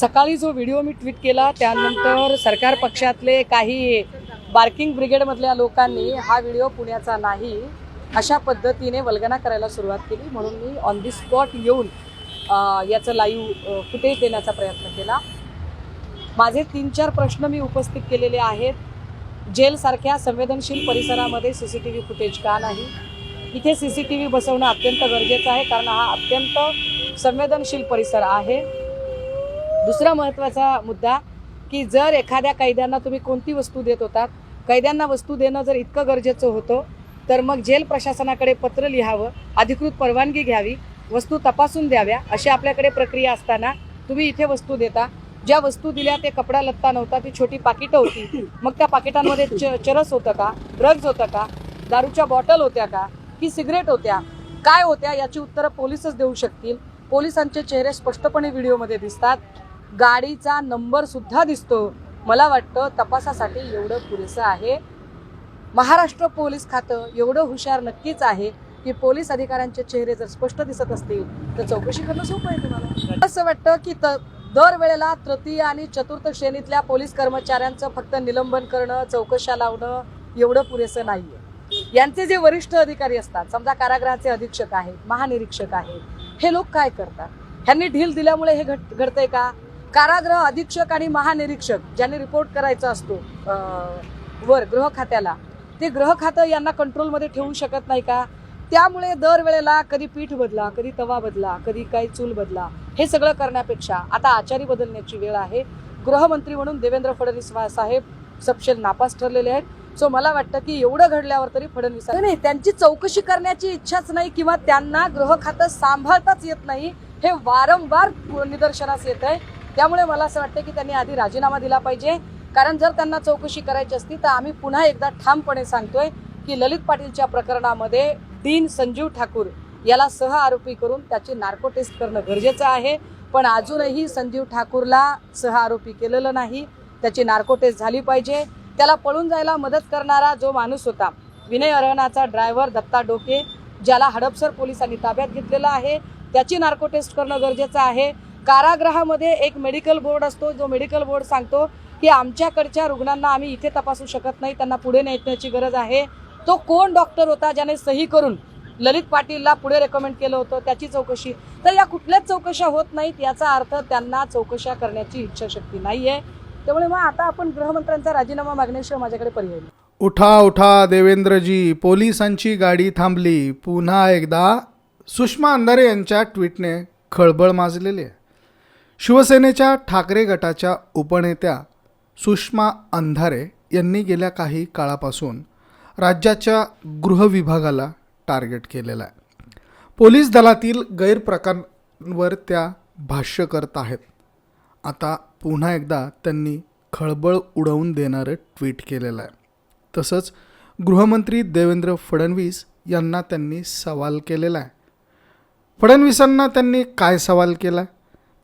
सकाळी जो व्हिडिओ मी ट्विट केला त्यानंतर सरकार पक्षातले काही बार्किंग ब्रिगेडमधल्या लोकांनी हा व्हिडिओ पुण्याचा नाही अशा पद्धतीने वल्गना करायला सुरुवात केली. म्हणून मी ऑन दी स्पॉट येऊन याचं लाईव्ह फुटेज देण्याचा प्रयत्न केला. माझे तीन चार प्रश्न मी उपस्थित केलेले आहेत. जेलसारख्या संवेदनशील परिसरामध्ये C C T V footage का नाही? इथे सी सी टी व्ही बसवणं अत्यंत गरजेचं आहे कारण हा अत्यंत संवेदनशील परिसर आहे. दुसरा महत्त्वाचा मुद्दा की जर एखाद्या कैद्यांना तुम्ही कोणती वस्तू देत होतात कैद्यांना वस्तू देणं जर इतकं गरजेचं होतं तर मग जेल प्रशासनाकडे पत्र लिहावं अधिकृत परवानगी घ्यावी वस्तू तपासून द्याव्या अशी आपल्याकडे प्रक्रिया असताना तुम्ही इथे वस्तू देता. ज्या वस्तू दिल्या ते कपडा लत्ता नव्हता ती छोटी पाकिटं होती. मग त्या पाकिटांमध्ये च चरस होतं का ड्रग्ज होतं का दारूच्या बॉटल होत्या का की सिगरेट होत्या काय होत्या याची उत्तरं पोलीसच देऊ शकतील. पोलिसांचे चेहरे स्पष्टपणे व्हिडिओमध्ये दिसतात. गाडीचा नंबर सुद्धा दिसतो. मला वाटतं तपासासाठी एवढं पुरेसं आहे. महाराष्ट्र पोलीस खातं एवढं हुशार नक्कीच आहे की पोलीस अधिकाऱ्यांचे चेहरे जर स्पष्ट दिसत असतील तर चौकशी करणं सोपं आहे तुम्हाला. असं वाटतं की त दरवेळेला तृतीय आणि चतुर्थ श्रेणीतल्या पोलीस कर्मचाऱ्यांचं फक्त निलंबन करणं चौकशा लावणं एवढं पुरेसं नाहीये. यांचे जे वरिष्ठ अधिकारी असतात समजा कारागृहाचे अधीक्षक आहेत महानिरीक्षक आहेत हे लोक काय करतात? ह्यांनी ढील दिल्यामुळे हे घट घडतंय का? कारागृह अधीक्षक आणि महानिरीक्षक ज्यांनी रिपोर्ट करायचा असतो वर गृह खात्याला ते गृह खातं यांना कंट्रोलमध्ये ठेवू शकत नाही का? त्यामुळे दरवेळेला कधी पीठ बदला कधी तवा बदला कधी काही चूल बदला हे सगळं करण्यापेक्षा आता आचारी बदलण्याची वेळ आहे. गृहमंत्री म्हणून देवेंद्र फडणवीस साहेब सपशेल नापास ठरलेले आहेत. सो मला वाटतं की एवढं घडल्यावर तरी फडणवीस नाही त्यांची चौकशी करण्याची इच्छाच नाही किंवा त्यांना गृह खातं सांभाळताच येत नाही. हे वारंवार निदर्शनास येत आहे. त्यामुळे मला असं वाटतं की त्यांनी आधी राजीनामा दिला पाहिजे. कारण जर त्यांना चौकशी करायची असती तर आम्ही पुन्हा एकदा ठामपणे सांगतोय की ललित पाटीलच्या प्रकरणामध्ये डीन संजीव ठाकूर याला सह आरोपी करून त्याची नार्को टेस्ट करणं गरजेचं आहे. पण अजूनही संजीव ठाकूरला सह आरोपी केलेलं नाही. त्याची नार्को टेस्ट झाली पाहिजे. त्याला पळून जायला मदत करणारा जो माणूस होता विनय अरहणाचा ड्रायव्हर दत्ता डोके ज्याला हडपसर पोलिसांनी ताब्यात घेतलेला आहे. त्याची नार्को टेस्ट करणं गरजेचं आहे. कारागृहामध्ये एक मेडिकल बोर्ड असतो जो मेडिकल बोर्ड सांगतो की आमच्याकडच्या रुग्णांना आम्ही इथे तपासू शकत नाही त्यांना पुढे नेण्याची गरज आहे. तो कोण डॉक्टर होता ज्याने सही करून ललित पाटीलला पुढे रेकमेंड केलं होतं त्याची चौकशी. तर या कुठल्याच चौकशा होत नाहीत याचा अर्थ त्यांना चौकशा करण्याची इच्छाशक्ती नाही आहे त्यामुळे मग आता आपण गृहमंत्र्यांचा राजीनामा मागण्याशिवाय माझ्याकडे पर्याय उठा उठा देवेंद्रजी पोलिसांची गाडी थांबली. पुन्हा एकदा सुषमा अंधारे यांच्या ट्विटने खळबळ माजलेली आहे. शिवसेनेच्या ठाकरे गटाच्या उपनेत्या सुषमा अंधारे यांनी गेल्या काही काळापासून राज्याच्या गृहविभागाला टार्गेट केलेलं आहे. पोलीस दलातील गैरप्रकारांवर त्या भाष्य करत आहेत. आता पुन्हा एकदा त्यांनी खळबळ उडवून देणारं ट्विट केलेलं आहे. तसंच गृहमंत्री देवेंद्र फडणवीस यांना त्यांनी सवाल केलेला आहे. फडणवीसांना त्यांनी काय सवाल केला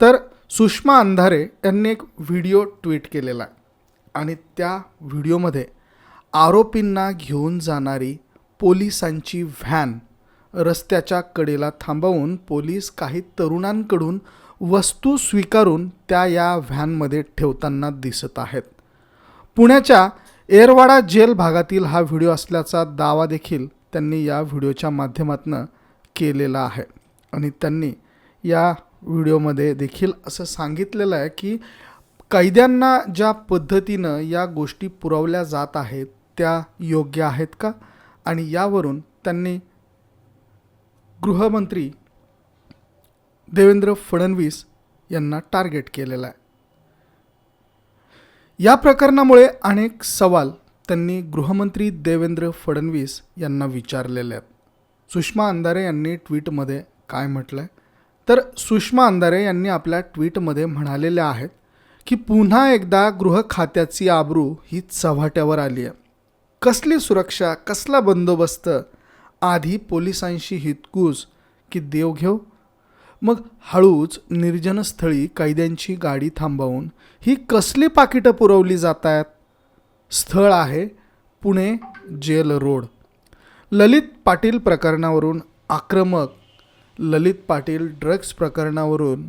तर सुषमा अंधारे यांनी एक व्हिडिओ ट्विट केलेला आहे. आणि त्या व्हिडिओमध्ये आरोपींना घेऊन जाणारी पोलिसांची व्हॅन रस्त्याच्या कडेला थांबवून पोलीस काही तरुणांकडून वस्तू स्वीकारून त्या या व्हॅनमध्ये ठेवताना दिसत आहेत. पुण्याच्या एरवाडा जेल भागातील हा व्हिडिओ असल्याचा दावा देखील त्यांनी या व्हिडिओच्या माध्यमातून केलेला आहे. आणि त्यांनी या व्हिडिओमध्ये देखील असं सांगितलेलं आहे की कैद्यांना ज्या पद्धतीनं या गोष्टी पुरवल्या जात आहेत त्या योग्य आहेत का? आणि यावरून त्यांनी गृहमंत्री देवेंद्र फडणवीस यांना टार्गेट केलेलं आहे. या प्रकरणामुळे अनेक सवाल त्यांनी गृहमंत्री देवेंद्र फडणवीस यांना विचारलेले आहेत. सुषमा अंधारे यांनी ट्विटमध्ये काय म्हटलं आहे तर सुषमा अंधारे यांनी आपल्या ट्विटमध्ये म्हणालेल्या आहेत की पुन्हा एकदा गृह खात्याची आबरू ही चव्हाट्यावर आली आहे कसली सुरक्षा कसला बंदोबस्त? आधी पोलिसांशी हितकूस की देवघेव मग हळूच निर्जनस्थळी कैद्यांची गाडी थांबवून ही कसली पाकिटं पुरवली जात आहेत स्थळ आहे पुणे जेल रोड. ललित पाटील प्रकरणावरून आक्रमक ललित पाटील ड्रग्ज प्रकरणावरून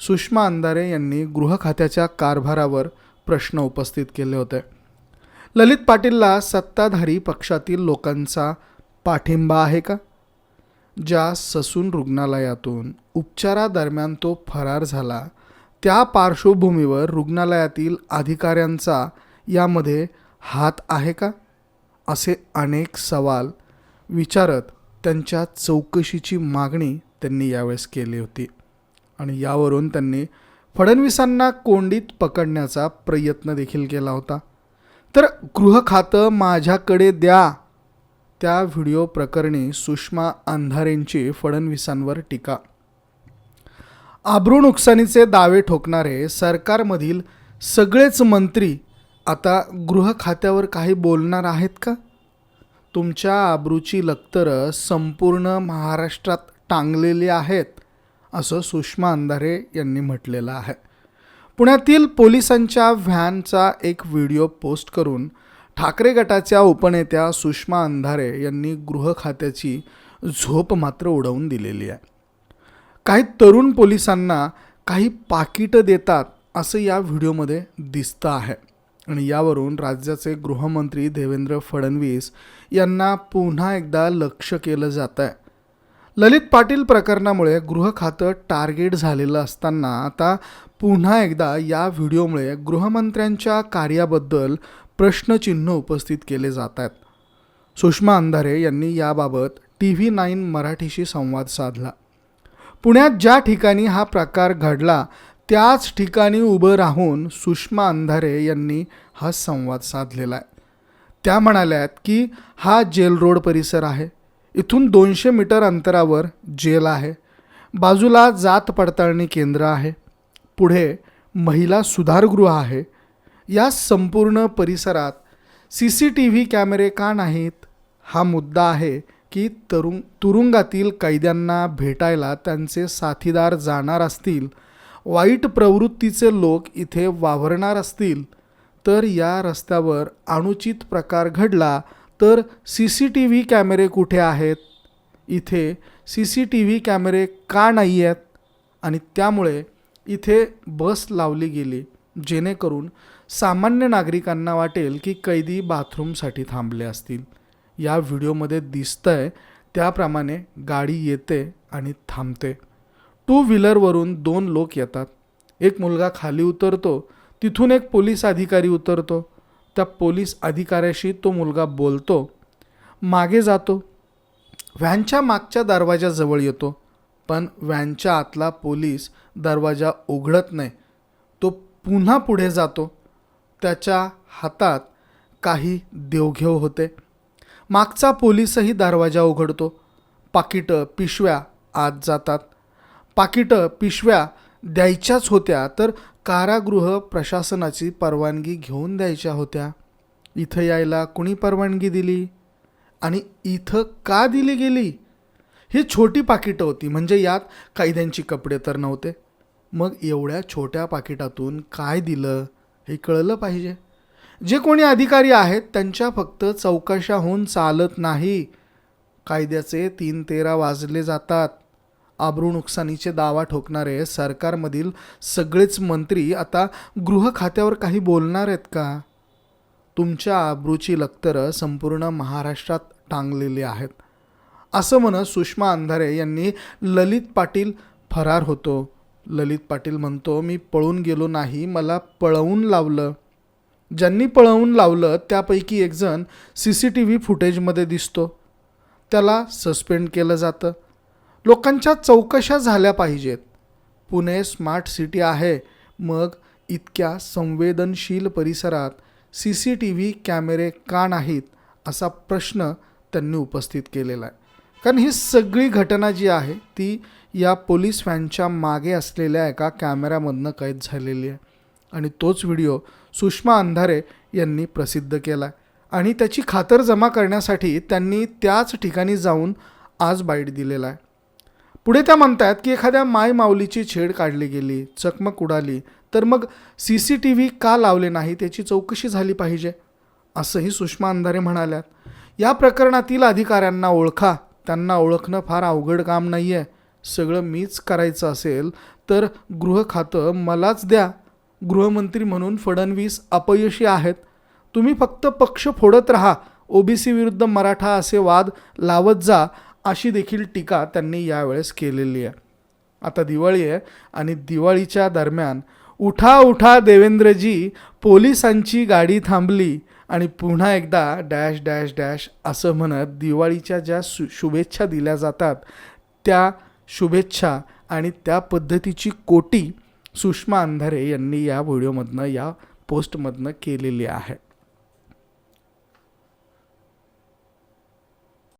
सुषमा अंधारे यांनी गृह खात्याच्या कारभारावर प्रश्न उपस्थित केले होते. ललित पाटीलला सत्ताधारी पक्षातील लोकांचा पाठिंबा आहे का? ज्या ससून रुग्णालयातून उपचारादरम्यान तो फरार झाला त्या पार्श्वभूमीवर रुग्णालयातील अधिकाऱ्यांचा यामध्ये हात आहे का? असे अनेक सवाल विचारत त्यांच्या चौकशीची मागणी त्यांनी यावेळेस केली होती. आणि यावरून त्यांनी फडणवीसांना कोंडीत पकडण्याचा प्रयत्न देखील केला होता. तर गृह खातं माझ्याकडे द्या. त्या व्हिडिओ प्रकरणी सुषमा अंधारेंची फडणवीसांवर टीका. आब्रू नुकसानीचे दावे ठोकणारे सरकारमधील सगळेच मंत्री आता गृह खात्यावर काही बोलणार आहेत का? तुमच्या आब्रूची लक्तरं संपूर्ण महाराष्ट्रात टांगलेली आहेत असं सुषमा अंधारे यांनी म्हटलेलं आहे. पुण्यातील पोलिसांच्या व्हॅनचा एक व्हिडिओ पोस्ट करून ठाकरे गटाच्या उपनेत्या सुषमा अंधारे यांनी गृह खात्याची झोप मात्र उडवून दिलेली आहे. काही तरुण पोलिसांना काही पाकिटं देतात असं या व्हिडिओमध्ये दिसतं आहे. आणि यावरून राज्याचे गृहमंत्री देवेंद्र फडणवीस यांना पुन्हा एकदा लक्ष केलं जात आहे ललित पाटील प्रकरणामुळे गृह खातं टार्गेट झालेलं असताना आता पुन्हा एकदा या व्हिडिओमुळे गृहमंत्र्यांच्या कार्याबद्दल प्रश्नचिन्ह उपस्थित केले जात आहेत. सुषमा अंधारे यांनी याबाबत टी व्ही नाईन मराठीशी संवाद साधला. पुण्यात ज्या ठिकाणी हा प्रकार घडला त्याच ठिकाणी उभं राहून सुषमा अंधारे यांनी हा संवाद साधलेला आहे. त्या म्हणाल्यात की हा जेल रोड परिसर आहे. इथून दोनशे मीटर अंतरावर जेल आहे. बाजूला जात पडताळणी केंद्र आहे. पुढे महिला सुधारगृह आहे. या संपूर्ण परिसरात सी सी टी व्ही कॅमेरे का नाहीत? हा मुद्दा आहे की तरुंग तुरुंगातील कैद्यांना भेटायला त्यांचे साथीदार जाणार असतील वाईट प्रवृत्तीचे लोक इथे वावरणार असतील तर या रस्त्यावर अनुचित प्रकार घडला तर सी सी टी व्ही कॅमेरे कुठे आहेत? इथे सी सी टी व्ही कॅमेरे का नाही आहेत? आणि त्यामुळे इथे बस लावली गेली जेणेकरून सामान्य नागरिकांना वाटेल की कैदी बाथरूमसाठी थांबले असतील. या व्हिडिओमध्ये दिसतंय त्याप्रमाणे गाडी येते आणि थांबते. टू व्हीलरवरून दोन लोक येतात. एक मुलगा खाली उतरतो तिथून एक पोलीस अधिकारी उतरतो. त्या पोलीस अधिकाऱ्याशी तो मुलगा बोलतो मागे जातो. व्हॅनच्या मागच्या दरवाजाजवळ येतो पण व्हॅनच्या आतला पोलीस दरवाजा उघडत नाही. तो पुन्हा पुढे जातो. त्याच्या हातात काही देवघेव होते. मागचा पोलीसही दरवाजा उघडतो. पाकिटं पिशव्या आत जातात. पाकिटं पिशव्या द्यायच्याच होत्या तर कारागृह प्रशासनाची परवानगी घेऊन द्यायच्या होत्या. इथं यायला कुणी परवानगी दिली? आणि इथं का दिली गेली? ही छोटी पाकिटं होती म्हणजे यात कैद्यांची कपडे तर नव्हते. मग एवढ्या छोट्या पाकिटातून काय दिलं हे कळलं पाहिजे. जे कोणी अधिकारी आहेत त्यांच्या फक्त चौकशा होऊन चालत नाही. कायद्याचे तीन तेरा वाजले जातात. आबरू नुकसानीचे दावा ठोकणारे सरकारमधील सगळेच मंत्री आता गृह खात्यावर काही बोलणार आहेत का? तुमच्या आबरूची लक्तरं संपूर्ण महाराष्ट्रात टांगलेली आहेत. असं म्हणत सुषमा अंधारे यांनी ललित पाटील फरार होतो. ललित पाटील म्हणतो मी पळून गेलो नाही मला पळवून लावलं. ज्यांनी पळवून लावलं त्यापैकी एकजण सी सी टी व्ही फुटेजमध्ये दिसतो. त्याला सस्पेंड केलं जातं. लोकांच्या चौकशा झाल्या पाहिजेत. पुणे स्मार्ट सिटी आहे. मग इतक्या संवेदनशील परिसरात सी सी टी व्ही कॅमेरे का नाहीत असा प्रश्न त्यांनी उपस्थित केलेला आहे. कारण ही सगळी घटना जी आहे ती या पोलीस व्हॅनच्या मागे असलेल्या एका कॅमेऱ्यामधनं कैद झालेली आहे. आणि तोच व्हिडिओ सुषमा अंधारे यांनी प्रसिद्ध केला आहे. आणि त्याची खातर जमा करण्यासाठी त्यांनी त्याच ठिकाणी जाऊन आज बाईट दिलेला आहे. पुढे त्या म्हणतात की एखाद्या माय माऊलीची छेड काढली गेली चकमक उडाली तर मग सी सी टी व्ही का लावले नाही त्याची चौकशी झाली पाहिजे? असंही सुषमा अंधारे म्हणाल्यात. या प्रकरणातील अधिकाऱ्यांना ओळखा. त्यांना ओळखणं फार अवघड काम नाही आहे सगळं मीच करायचं असेल तर गृह खातं मलाच द्या. गृहमंत्री म्हणून फडणवीस अपयशी आहेत. तुम्ही फक्त पक्ष फोडत राहा. ओबीसी विरुद्ध मराठा असे वाद लावत जा. अशी देखील टीका त्यांनी यावेळेस केलेली आहे. आता दिवाळी आहे आणि दिवाळीच्या दरम्यान उठा उठा देवेंद्रजी पोलिसांची गाडी थांबली आणि पुन्हा एकदा डॅश डॅश डॅश असं म्हणत दिवाळीच्या ज्या शु शुभेच्छा दिल्या जातात त्या शुभेच्छा आणि त्या पद्धतीची कोटी सुषमा अंधारे यांनी या व्हिडिओमधनं या पोस्टमधनं केलेली आहे.